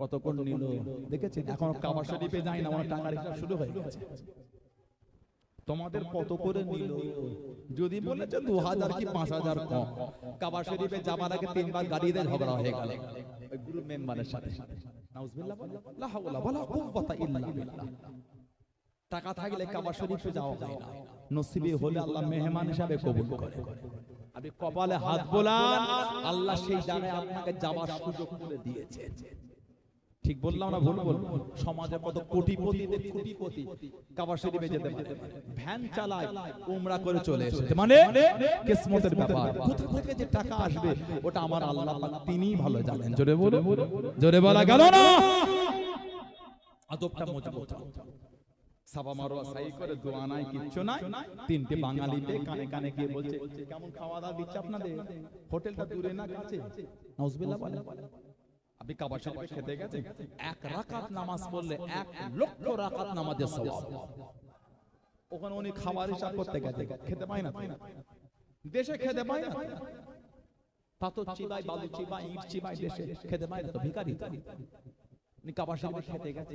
কত কোন নিল? দেখেছেন? এখন কাবা শরীফে যাই না আমার টাকার হিসাব শুরু হয়ে গেছে। তোমাদের কত করে নিল? যদি বলেছে দু হাজার কি পাঁচ হাজার কম? কাবা শরীফে যাবার আগে তিনবার গাড়িতে ঝগড়া হয়ে গেল। ওই গ্রুপ মেম্বারের সাথে। নাউজুবিল্লাহ লা হাওলা ওয়ালা কুওয়াতা ইল্লা বিল্লাহ। টাকা থাকলে কাবা শরীফে যাওয়া যায় না। নসিবে হলে আল্লাহ মেহমান হিসাবে কবুল করে আপনি কপালে হাত বোলান আল্লাহ সেই জায়গায় আপনাকে যাওয়ার সুযোগ করে দিয়েছে ঠিক বললাম না ভুল বলব সমাজে কত কোটিপতিদের কোটিপতি কাবা শরীফে যেতে পারে ভ্যান চালায় উমরা করে চলে এসেছে। মানে কিসমতের ব্যাপার। কোথা থেকে যে টাকা আসবে ওটা আমার আল্লাহ পাক তিনিই ভালো জানেন। জোরে বলো জোরে বলা গেল না? আদবটা মজবুত। সাবা মারোয়া সাই করে দোয়া নাই কিচ্ছু নাই। তিনটে বাঙালিতে কানে কানে গিয়ে বলছে কেমন খাওয়া দাওয়া দিচ্ছে আপনাদের? হোটেলটা দূরে না কাছে? নাউজুবিল্লাহ বলে আপনি কাবা শরীফে খেতে গেছেন? এক রাকাত নামাজ পড়লে এক লক্ষ রাকাত নামাজের সওয়াব। ওখানে উনি খাবার হিসাব করতে গেছে। খেতে পায় না দেশে খেতে পায় না। পাথর চিবাই বালু চিবাই ইট চিবাই দেশে খেতে পায় না তো ভিখারি উনি কাবা শরীফে খেতে গেছে।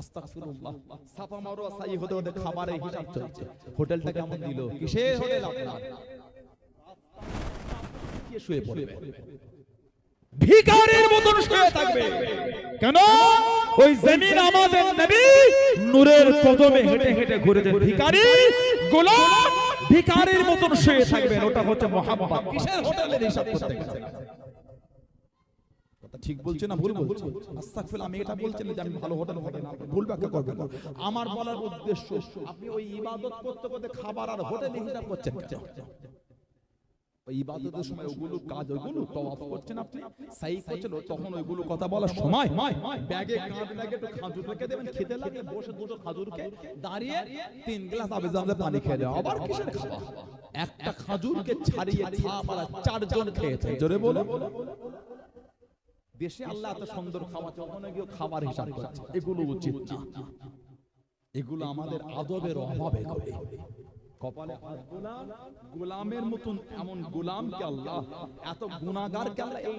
আস্তাগফিরুল্লাহ। সাফা মারোয়া সাই হতে হতে খাবারের হিসাব চলছে। হোটেলটা কেমন দিল? কিসের হোটেল আপনার? কে শুয়ে পড়বে? ভিখারির মতন শুয়ে থাকবে। কেন? ওই জমিন আমাদের নবী নূরের কদমে হেঁটে হেঁটে ঘুরেছে ভিখারি, গোলাম, ভিখারির মতন শুয়ে থাকবেন। ওটা হচ্ছে মোহাম্মদ। কিসের হোটেলের হিসাব করতে গেছে ঠিক বলছে না ভুল বলছে? আস্তাগফিরুল্লাহ, আমি এটা বলছি না যে আমি ভালো হোটেল না। ভুল ব্যাখ্যা। আমার বলার উদ্দেশ্য, আপনি ওই ইবাদত করতে করতে খাবার আর হোটেল হিসাব করছেন ইবাদতের সময় ওগুলো কাজ ওইগুলো তওয়াফ করছেন আপনি? সাই করছেন তখন ওইগুলো কথা বলার সময় ব্যাগে কাঁধ লাগে একটু খাজুর রেখে দেবেন খেতে লাগে বসে দুটো খাজুরকে দাঁড়িয়ে তিন গ্লাস আবে জামলে পানি খেয়ে দেওয়া আবার কিসের খাওয়া একটা খাজুরকে ছাড়িয়ে ছাপ আর চারজন খেয়েছে। জোরে বলো দেশে আল্লাহ এত সুন্দর খাওয়াচ্ছে ওখানে গিয়ে খাবার হিসাব করছে। এগুলো উচিত না। এগুলো আমাদের আদবের অভাবে করে কপালে হাত গোলাম, গোলামের মতন এমন গোলামকে আল্লাহ এত গুনাহগারকে আল্লাহ এই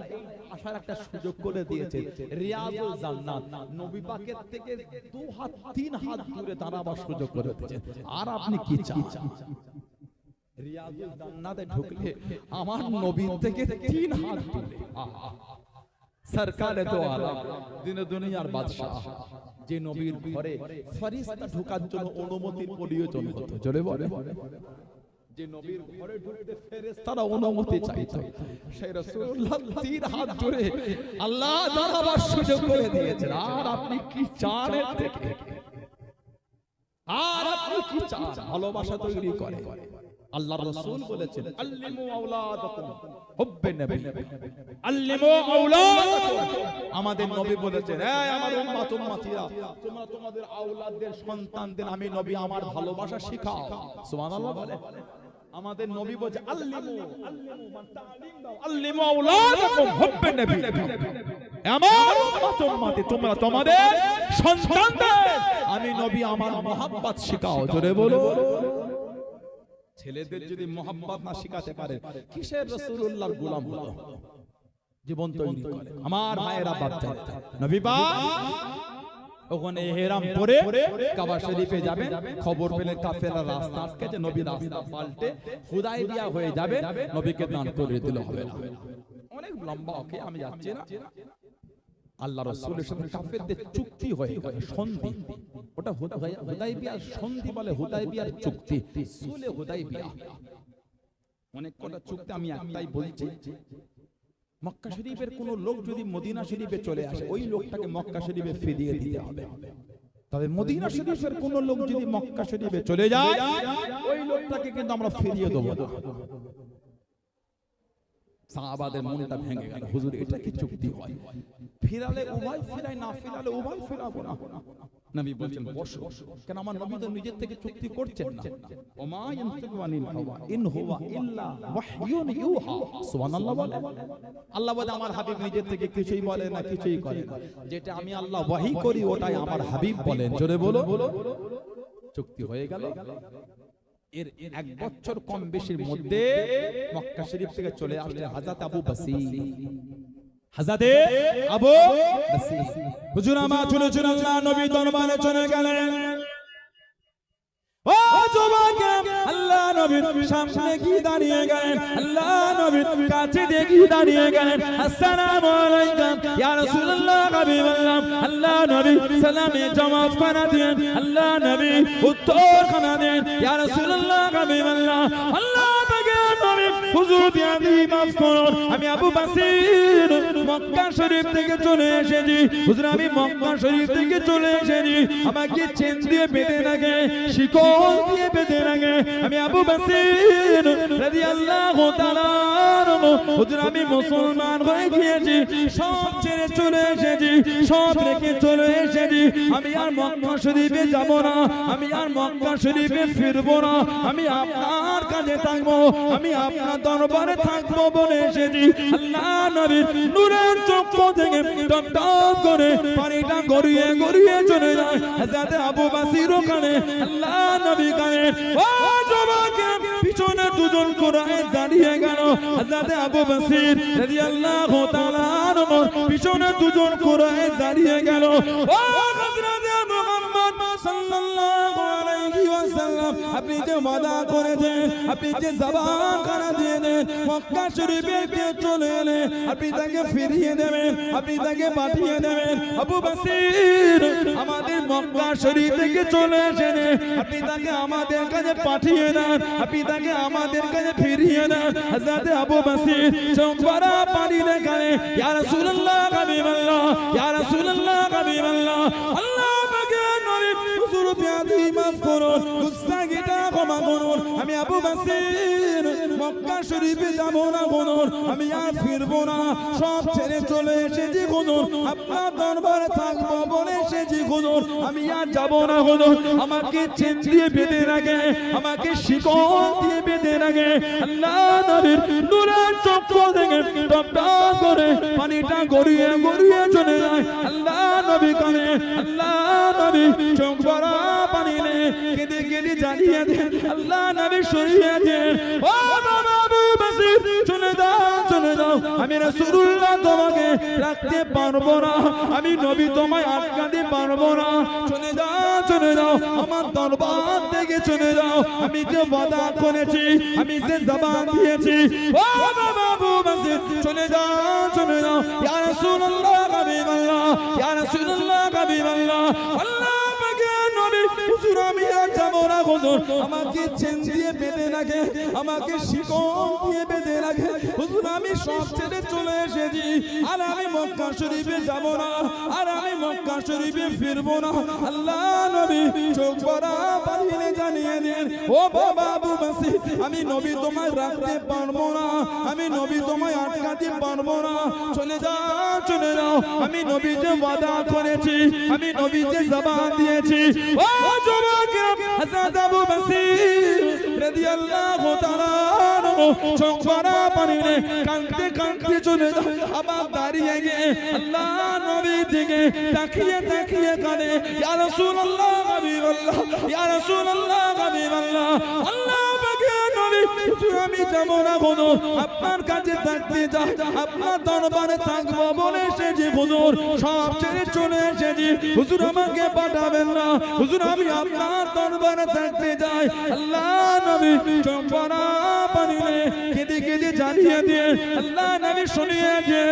আসার একটা সুযোগ করে দিয়েছে রিয়াজুল জান্নাত, নবী পাকের থেকে দু হাত, তিন হাত দূরে দাঁড়াবার সুযোগ করে দিয়েছে আর আপনি কি চান? রিয়াজুল জান্নাতে ঢুকলে আমার নবীর থেকে তিন হাত দূরে। আহা। সরকারে তো আলম। দিনে দুনিয়ার বাদশাহ। যে নবীর ঘরে ফেরেশতা ঢোকার জন্য অনুমতির প্রয়োজন হতো। জোরে বলে। যে নবীর ঘরে ঢুকতে ফেরেশতারা অনুমতি চাইতো। সেই রাসূলুল্লাহ তিন হাত জুড়ে আল্লাহ দাঁড়াবার সুযোগ করে দিয়েছেন। আর আপনি কি চান এর থেকে? আর আপনি কি চান? ভালোবাসা তৈরি করে। আল্লাহ রাসূল বলেছেন আল্লিমু আওলাদাকুম হুব্বে নবী আল্লিমু আওলাদাকুম আমাদের নবী বলেছেন এই আমার উম্মত উম্মতিরা তোমরা তোমাদের আওলাদদের সন্তানদের আমি নবী আমার ভালোবাসা শেখাও। সুবহানাল্লাহ বলে। আমাদের নবী বলছে আল্লিমু আল্লিমু মান তালিম দাও। আল্লিমু আওলাদাকুম হুব্বে নবী আমার উম্মত উম্মতি তোমরা তোমাদের সন্তানদের আমি নবী আমার মহব্বত শেখাও জোরে বলো। ছেলেদের যদি মোহাম্মত না শিখাতে পারে কিসের রসুল্লাহর গোলাম হলো? জীবন তৈরি করে। আমার মায়েরা বাচ্চা। নবী পাক ওখানে হেরাম পরে কাবা শরীফে যাবে খবর পেলে রাস্তা আটকেছে নবী রাস্তা পাল্টে হুদাইবিয়া হয়ে যাবে নবীকে দান করে দিলে হবে না। অনেক লম্বা ওকে আমি যাচ্ছি না। আল্লাহ রসুলের সাথে কাফেরদের চুক্তি হয়ে সন্ধি। ওটা হুদাইবিয়ার সন্ধি বলে হুদাইবিয়ার চুক্তি। সুলে হুদাইবিয়া। অনেক কটা চুক্তি আমি একটাই বলছি। মক্কা শরীফের কোন লোক যদি মদিনা শরীফে চলে আসে, ওই লোকটাকে মক্কা শরীফে ফিরিয়ে দিতে হবে। তবে মদিনা শরীফের কোন লোক যদি মক্কা শরীফে চলে যায়, ওই লোকটাকে কিন্তু আমরা ফিরিয়ে দেবো সাহাবাদের মনটা ভেঙে গেল। হুজুর, এটা কি চুক্তি হয়? ফিরালে উভয় ফিরাই না ফিরালে উভয় ফিরাবো না। নবী বলছেন, বসো। কেন আমার নবী তো নিজের থেকে চুক্তি করছেন না। ওমা হাওয়া, ইন হুয়া ইল্লা ইউহা। সুবহানাল্লাহ বলে। আল্লাহ বলে, আমার হাবিব নিজের থেকে কিছুই বলে না, কিছুই করে না। যেটা আমি আল্লাহ ওয়াহি করি, ওটাই আমার হাবিব বলেন। জোরে বলো। চুক্তি হয়ে গেল। এর এক বছর কম বেশির মধ্যে মক্কা শরীফ থেকে চলে আসলে হাজাত আবু বাসির। হাজাতে আবু হুজুর আমার চলে চলে নবী দরবারে চলে গেলেন। ও জবাকে আল্লাহ নবীর সামনে কি দাঁড়িয়ে গেলেন? আল্লাহ নবীর কাছে দেখি দাঁড়িয়ে গেলেন? আসসালামু আলাইকুম, ইয়া রাসূলুল্লাহ, হাবিবাল্লাহ। আল্লাহ নবী সালামে জবাব খানা দেন আল্লাহ নবী উত্তর খানা দেন ইয়া রাসূলুল্লাহ, হাবিবাল্লাহ। আল্লাহ হুজুর বিয়াদি মাফ করুন। আমি আবু বাসির মক্কা শরীফ থেকে চলে এসেছি। হুজুর, আমি মক্কা শরীফ থেকে চলে এসেছি। আমাকে চেন দিয়ে বেঁধে রাখে, শিকল দিয়ে বেঁধে রাখে। আমি আবু বাসির রাদিয়াল্লাহু তাআলা। হুজুর, আমি মুসলমান হয়ে গিয়েছি। সব ছেড়ে চলে এসেছি, সব রেখে চলে এসেছি। আমি আর মক্কা শরীফে যাব না, আমি আর মক্কা শরীফে ফিরবো না। আমি আপনার কাছে থাকব, আমি আপনার দরবারে থাকব বলে এসেছি। আল্লাহ নবী নূরের চক্ষ থেকে টপ টপ করে পানিটা গড়িয়ে গড়িয়ে চলে যায়। যাতে আবু বাসির ওখানে আল্লাহ নবী কানে, ও জবাকে পিছনে দুজন কোরআনে দাঁড়িয়ে গেল। যাতে আবু বাসির রাদিয়াল্লাহু তাআলা পিছনে দুজন কোরআনে দাঁড়িয়ে গেল। ও হযরতে মুহাম্মদ সাল্লাল্লাহু আপনি যে ওয়াদা করেছেন, আপনি যে জবান খানা দিয়ে দেন মক্কা শরীফে কে চলে এলে আপনি তাকে ফিরিয়ে দেবেন, আপনি তাকে পাঠিয়ে দেবেন। আবু বাসির আমাদের মক্কা শরীফ থেকে চলে এসেছে। আপনি তাকে আমাদের কাছে পাঠিয়ে দেন, আপনি তাকে আমাদের কাছে ফিরিয়ে দেন। হযরতে আবু বাসির চৌপারা পানি দেখানে ইয়া রাসূলুল্লাহ, হাবিবাল্লাহ, ইয়া রাসূলুল্লাহ, হাবিবাল্লাহ বাসির মক্কা শরীফে যাব না গুনুন আমি আর ফিরবো না। সব ছেড়ে চলে এসেছি গুনুন আপনার দরবারে থাকব বলে এসেছি গুনুন আমি আর যাব না গুনুন আমাকে চেন দিয়ে বেঁধে রাখে, আমাকে শিকল দিয়ে বেঁধে রাখে। আল্লাহ নবীর নূরের চক্র থেকে টপ টপ করে পানিটা গড়িয়ে গড়িয়ে চলে যায়। আল্লাহ নবী কানে, আল্লাহ নবী চোখ নে কেঁদে কেঁদে জানিয়ে দেন আল্লাহ নবী সরিয়ে দেন ও বাবা চলে যাও চলে যাও। আমি রাসূলুল্লাহ তোমাকে রাখতে পারব না। আমি নবী তোমায় আটকাতে পারব না। চলে যাও চলে যাও। আমার দরবার থেকে চলে যাও। আমি যে ওয়াদা করেছি, আমি যে জবান দিয়েছি। ও বাবা বাসির, চলে যাও চলে যাও। ইয়া রাসূলুল্লাহ, হাবিবাল্লাহ। ইয়া রাসূলুল্লাহ, হাবিবাল্লাহ। আল্লাহ হুজুর, আমি আর যাব না হুজুর। আমাকে চেন দিয়ে বেঁধে রাখে, আমাকে শিকল দিয়ে বেঁধে রাখে। হুজুর, আমি সব ছেড়ে চলে এসেছি। আর আমি মক্কা শরীফে যাব না, আর আমি মক্কা শরীফে ফিরবো না। আল্লাহ নবী, চোখ পালিয়ে জানিয়ে দেন ও বাবা, আবু মাসি আমি নবী তোমায় রাখতে পারব না। আমি নবী তোমায় আটকাতে পারব না। চলে যাও চলে যাও। আমি নবী যে ওয়াদা করেছি, আমি নবী যে জবান দিয়েছি। ও যুবক হযরত আবু বসির রাদিয়াল্লাহু তাআলা চোখ ভরা পানি নে কাঁদতে কাঁদতে চলে যাও, আবার দাঁড়িয়ে গিয়ে আল্লাহ নবী দিকে তাকিয়ে তাকিয়ে কাঁদে ইয়া রাসূলুল্লাহ, হাবিবাল্লাহ, আল্লাহ আমি যাব না কোনো। আপনার কাছে থাকতে যাই আপনার দরবারে থাকব বলে এসেছি, হুজুর। সব ছেড়ে চলে এসেছি। হুজুর আমাকে পাঠাবেন না। হুজুর, আমি আপনার দরবারে থাকতে যাই। আল্লাহ নবী চম্পনা পানি নে কেঁদে কেঁদে জানিয়ে দিয়ে আল্লাহ নবী শুনিয়ে দিয়ে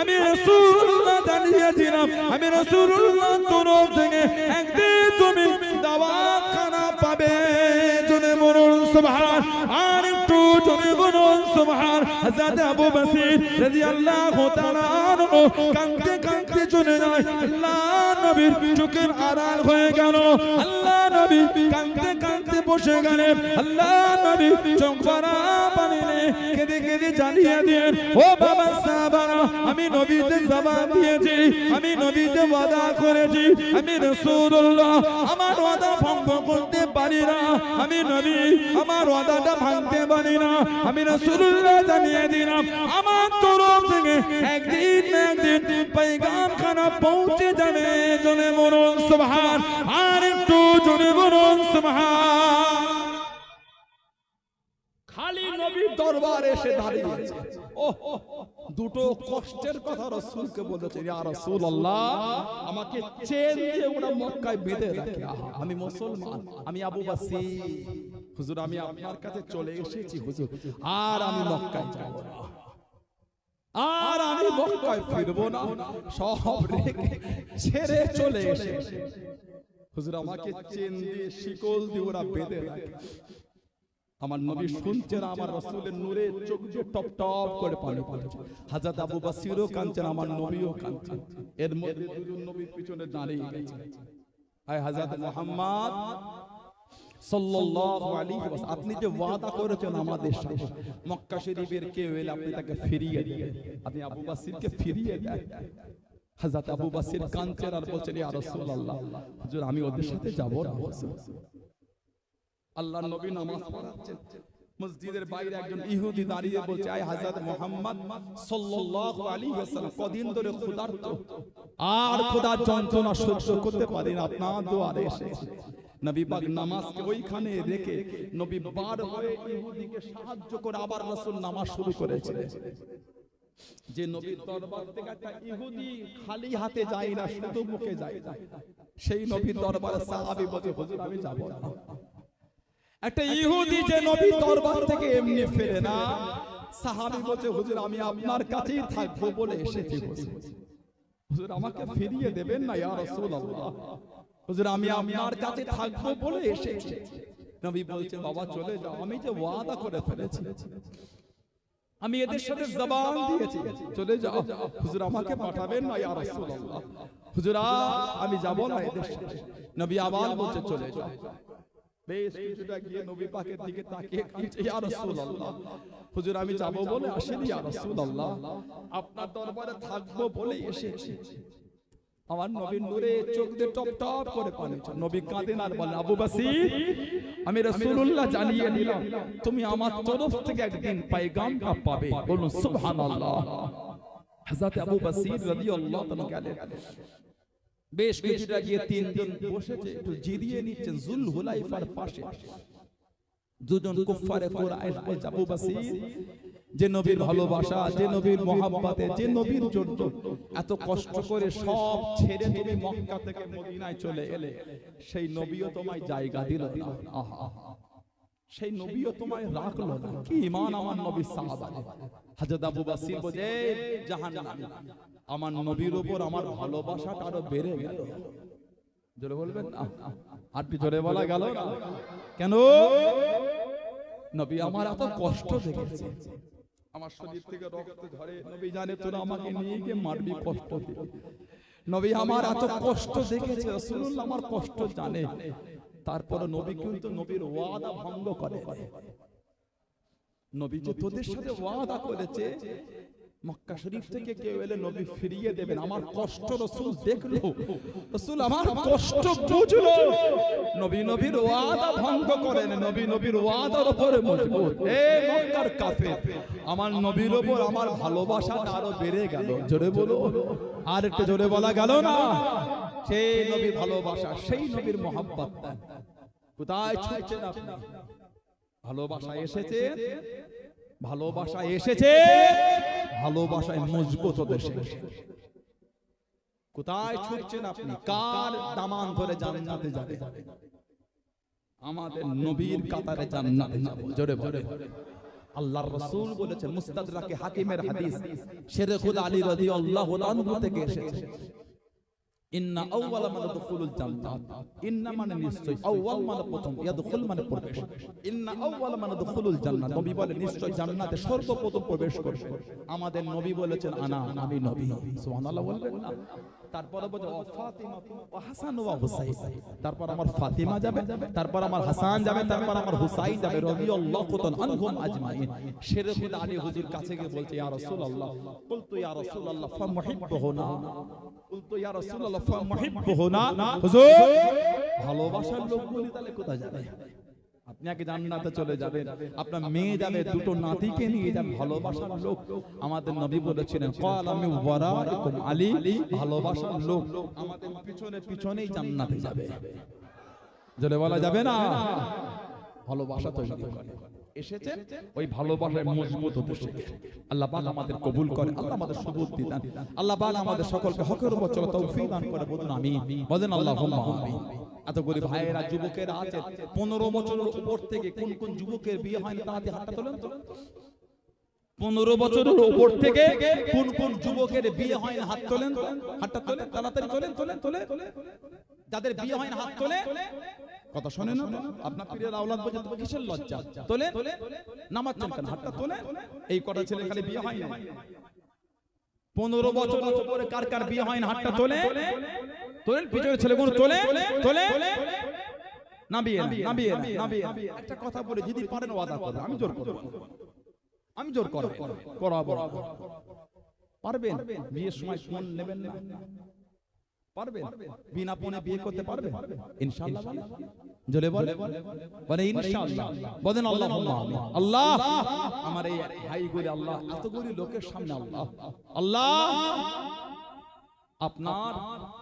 আমি রাসূলুল্লাহ জানিয়েছিলাম আমি রাসূলুল্লাহ তরফ থেকে একদিন তুমি সুবহান আর একটু জনে বলুন সুবহান। হযরত আবু বসির রাদিয়াল্লাহু তাআলা আনহু কাঁদতে চলে যায় আল্লাহ নবীর চোখের আড়াল হয়ে গেল। আল্লাহ নবী কাঁদতে কাঁদতে বসে গেলেন। আল্লাহ নবী চোখ ভরা পানি নে কেঁদে কেঁদে জানিয়ে দিন ও বাবা সাহাবারা, আমি নবীতে জবান দিয়েছি, আমি নবীতে ওয়াদা করেছি। আমি রাসূলুল্লাহ, আমার ওয়াদা ভঙ্গ করতে পারি না। আমি নবী, আমার ওয়াদাটা ভাঙতে পারি না। আমি রাসূলুল্লাহ জানিয়ে দিলাম, আমার তরফ থেকে একদিন একদিন খানা পৌঁছে যাবে জনে সুবহান, আর একটু জনে রাখে। আমি মুসলমান, আমি আবু বাসি। হুজুর, আমি আপনার কাছে চলে এসেছি, হুজুর, আর আমি মক্কায় যাব আর আমি মক্কায় ফিরবো না। সব রেখে ছেড়ে চলে এসে। হুজুর আমাকে চেন দিয়ে শিকল দিয়ে ওরা বেঁধে রাখে। আমার নবী শুনছেন, আমার রাসূলের নূরে চোখ দিয়ে টপ টপ করে পানি পড়ছে। হযরত আবু বসিরও কাঁদছেন, আমার নবীও কাঁদছেন। এর মধ্যে দুজন নবীর পিছনে দাঁড়িয়ে গেছে। আয় হযরত মুহাম্মদ সাল্লাল্লাহু আলাইহি ওয়াসাল্লাম আপনি যে ওয়াদা করেছেন আমাদের সাথে। মক্কা শরীফের কেউ এলে আপনি তাকে ফিরিয়ে দিবেন আপনি আবু বসিরকে ফিরিয়ে দেন। হযরত আবু বসির কাঁদছেন আর বলছেন ইয়া রাসূলুল্লাহ। হুজুর আমি ওদের সাথে যাব না। আল্লাহ নবী নামাজ পড়াচ্ছেন। মসজিদের বাইরে একজন ইহুদি দাঁড়িয়ে বলছে আয় মুহাম্মদ সাল্লাল্লাহু আলাইহি ওয়াসাল্লাম কদিন ধরে ক্ষুধার্ত। আর খোদার যন্ত্রণা সহ্য করতে পারি না আপনার দুয়ারে এসেছি। নবী পাক নামাজকে ওইখানে রেখে নবী বার হয়ে ইহুদিকে সাহায্য করে আবার রাসূল নামাজ শুরু করেছিলেন যে নবীর দরবার থেকে একটা ইহুদি খালি হাতে যায় না শুধু মুখে যায় সেই নবীর দরবারে সাহাবী বলে হুজুর আমি যাব না। একটা ইহুদি যে নবী দরবার থেকে এমনি ফেরে না। সাহাবী বলছে হুজুর আমি আপনার কাছেই থাকব বলে এসেছি। হুজুর আমাকে ফিরিয়ে দেবেন না ইয়া রাসূলুল্লাহ। হুজুর আমি আপনার কাছে থাকব বলে এসেছি। নবী বলছে বাবা চলে যাও আমি যে ওয়াদা করে ফেলেছি। আমি এদের সাথে জবান দিয়েছি। চলে যাও। হুজুর আমাকে পাঠাবেন না ইয়া রাসূলুল্লাহ। হুজুর আমি যাব না এদের সাথে। নবী আবার বলছে চলে যাও। বেশ কিছুটা গিয়ে নবী পাকের দিকে তাকিয়ে কাঁদছে ইয়া রাসূলুল্লাহ। হুজুর আমি যাব বলে আসেনি ইয়া রাসূলুল্লাহ। আপনার দরবারে থাকব বলে এসেছি। আমার নবীর নূরে চোখ দিয়ে টপ টপ করে পানি। নবী কাঁদেন আর বলেন আবু বাসির আমি রাসূলুল্লাহ জানিয়ে দিলাম তুমি আমার তরফ থেকে একদিন পায়গামটা পাবে। বলুন সুবহানাল্লাহ। হযরত আবু বাসির রাদিয়াল্লাহু তাআলা বেশ কিছুটা গিয়ে তিনজন বসেছে একটু জিরিয়ে নিচ্ছেন জুল হুলাইফার পাশে। দুজন কুফারে কুরাইশ বলছে আবু বাসির। যে নবীর ভালোবাসা যে নবীর মহাব্বতে যে নবীর জন্য এত কষ্ট করে সব ছেড়ে তুমি মক্কা থেকে মদিনায় চলে এলে সেই নবীও তোমায় জায়গা দিল না। আহা সেই নবীও তোমায় রাখল কি ইমান আমার নবীর সাহাবা হযরত আবু বাসির বলে জাহান্নামী আমার নবীর উপর আমার ভালোবাসাটা আরও বেড়ে গেল। জোরে বলবেন আর জোরে বলা গেল কেন? নবী আমার এত কষ্ট দেখেছে। আমার শরীর থেকে রক্ত ঝরে। নবী জানে তোরা আমাকে নিয়ে গিয়ে মারবি কষ্ট দিয়ে। নবী আমার এত কষ্ট দেখেছে রাসূলুল্লাহ আমার কষ্ট জানে। তারপর নবী কিন্তু নবীর ওয়াদা ভঙ্গ করে। নবী যে তোদের সাথে ওয়াদা করেছে মক্কা শরীফ থেকে কেউ এলে নবী ফিরিয়ে দেবেন। আমার কষ্ট রসুল দেখল। রসুল আমার কষ্ট বুঝলো। নবী নবীর ওয়াদা ভঙ্গ করেন। নবী নবীর ওয়াদার উপরে মজবুত। এ মক্কার কাফের। আমার নবীর উপর আমার ভালোবাসাটা আরও বেড়ে গেল। জোরে বলো। আর একটু জোরে বলা গেল না? সেই নবীর ভালোবাসা সেই নবীর মহাব্বত। কোথায় ছুটছেন আপনি? ভালোবাসা এসেছে ভালোবাসা এসেছে ভালোবাসায় মজবুত শিখেছে। কোথায় ছুটছেন আপনি? কার দামান ধরে জান্নাতে যাবে আমাদের নবীর কাতারে জান্নাতে যাব। জোরে বলে আল্লাহর রাসূল বলেছেন মুস্তাদরাকে হাকিমের হাদিস শেরে খুদ আলী রাদিয়াল্লাহু আনহু থেকে এসেছে। ইন্না আউওয়ালা মানে দুখুলুল জান্নাত। ইন্না মানে নিশ্চয়। আউওয়াল মানে প্রথম। ইয়াদখুল মানে প্রবেশ। ইন্না আউওয়ালা মানে দুখুলুল জান্নাত। নবী বলে নিশ্চয় জান্নাতে সর্বপ্রথম প্রবেশ করবে। আমাদের নবী বলেছেন আনা আমি নবী। সুবহানাল্লাহ বলবেন না। তারপরে বলে ও ফাতিমা ও হাসান ও হুসাইন। তারপর আমার ফাতিমা যাবে তারপর আমার হাসান যাবে তারপর আমার হুসাইন যাবে রাদিয়াল্লাহু তাআলা আনহুম আজমাইন। শেরে খুদ আলী হুজুর কাছে গিয়ে বলছে ইয়া রাসূলুল্লাহ। বলতো ইয়া রাসূলুল্লাহ ফামুহিব্বুহুনা। বলতো ইয়া রাসূলুল্লাহ ফামুহিব্বুহুনা। হুজুর ভালোবাসার লোকগুলি তাহলে কোথায় যাবে? আগে জান্নাতে চলে যাবেন। আপনার মেয়ে যাবে দুটো নাতিকে নিয়ে যাবে ভালোবাসার লোক। আমাদের নবী বলেছিলেন ক্বাল আমি ওয়ারাকুম আলী। ভালোবাসার লোক। আমাদের পিছনে পিছনেই জান্নাতে যাবে। জলে বলা যাবে না? ভালোবাসা তৈরি করে। এসেছে ওই ভালোবাসায় মজবুত হতে শিখে আল্লাহ পাক আমাদের কবুল করে আল্লাহ আমাদের সুবুদ্ধি দান আল্লাহ পাক আমাদের সকলকে হকের উপর চলা তৌফিক দান করে বলুন আমি বলেন আল্লাহুম্মা আমিন এত গরিব ভাইয়েরা যুবকেরা আছে পনেরো বছরের উপর থেকে কোন কোন যুবকের বিয়ে হয়নি তাড়াতাড়ি হাতটা তোলেন তো পনেরো বছরের উপর থেকে কোন কোন যুবকের বিয়ে হয় না হাত তোলেন হাতটা তোলেন তাড়াতাড়ি তোলেন তোলেন তোলে যাদের বিয়ে হয় না হাত তোলে কথা শোনে না আপনার প্রিয় আওলাদ তোমার কিসের লজ্জা? তোলে নামাচ্ছেন কেন হাতটা তোলে এই কটা ছেলে খালি বিয়ে হয় না পনেরো বছরের উপরে কার কার বিয়ে হয় না? হাতটা তোলে তোলেন? পিছনের ছেলেগুলো তোলে তোলে না বিয়ে না, বিয়ে না, বিয়ে একটা কথা বলে যদি পারেন ওয়াদা আমি জোর করব। আমি জোর করব। করাবো। পারবেন? বিয়ের সময় নেবেন না। পারবেন? বিনা ফোনে বিয়ে করতে পারবেন? ইনশাআল্লাহ? জোরে বলে বলে ইনশাআল্লাহ। বলেন আল্লাহ আল্লাহ আমার এই ভাই গরি আল্লাহ এত গরি লোকের সামনে আল্লাহ। আল্লাহ! আপনার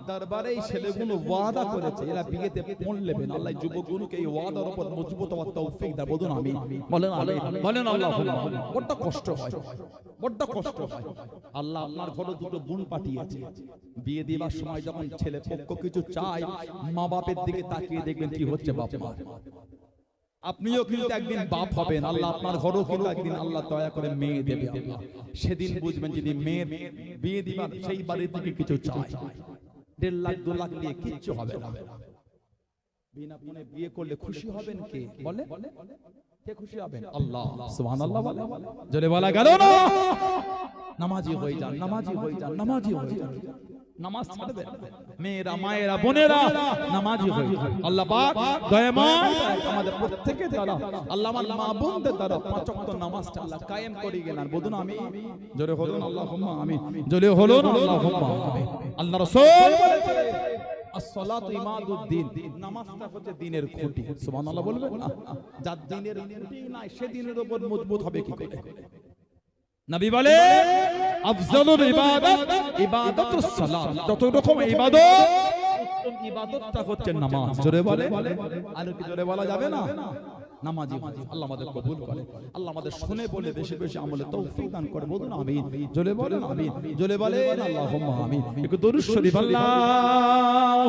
দরবারে এই ছেলেগুলো ওয়াদা করেছে এরা বিয়েতে ফোন নেবেন আল্লাহ যুবকগুলোকে এই ওয়াদার উপর মজবুত হওয়ার তৌফিক দেয় বলুন আমি বলেন আমিন। বলেন আল্লাহ বড্ড কষ্ট হয় বড্ড কষ্ট হয়। আল্লাহ আপনার ঘরে দুটো বোন পাঠিয়েছে। বিয়ে দেবার সময় যখন ছেলে পক্ষ কিছু চায় মা বাপের দিকে তাকিয়ে দেখবেন কি হচ্ছে বাপ মা আপনিও কিন্তু একদিন বাপ হবেন আল্লাহ আপনার ঘরেও কিন্তু একদিন আল্লাহ দয়া করে মেয়ে দেবে। আল্লাহ সেদিন বুঝবেন যদি মেয়ে বিয়ে দিবার সেই বাড়ির দিকে কিছু চায়। দেড় লাখ দু লাখ দিয়ে কিচ্ছু হবে না। বিনা বিয়ে করলে খুশি হবেন কে? বলে কে? খুশি হবেন? আল্লাহ। সুবহানাল্লাহ বলে জলে বলা গেল না? নামাজি হয়ে যান নামাজি হয়ে যান নামাজি হয়ে যান। নামাজ ছাড়বেন মেয়েরা মায়েরা বোনেরা নামাজি হয়ে আল্লাহ পাক দয়াময় আমাদের প্রত্যেকের দ্বারা আল্লাহ আমার মা বোনদের দ্বারা পাঁচ ওয়াক্ত নামাজটা আল্লাহ কায়েম করে গেলেন। বলুন আমি। জোরে হলুন আল্লাহুম্মা আমিন। জোরে হলুন আল্লাহুম্মা আমিন। আল্লাহ রাসূল আসসালাতু ইমাদুদ্দিন নামাজটা হচ্ছে দিনের খুঁটি। সুবহানাল্লাহ বলবেন না? যার দিনের খুঁটি নাই সে দিনের উপর মজবুত হবে কি করে? নবী বলে আফজালুল ইবাদত ইবাদাতুস সালাত। যত রকম ইবাদত উত্তম ইবাদতটা হচ্ছে নামাজ। জোরে বলে? আর কি জোরে বলা যাবে না? নামাজি আল্লাহ আমাদের কবুল করে। আল্লাহ আমাদের শুনে বলে বেশি বেশি আমলে তৌফিক দান করে। বলুন আমিন। জোরে বলেন আমিন। জোরে বলেন আল্লাহুম্মা আমিন। একটু দরুদ শরীফ আল্লাহুম্মা।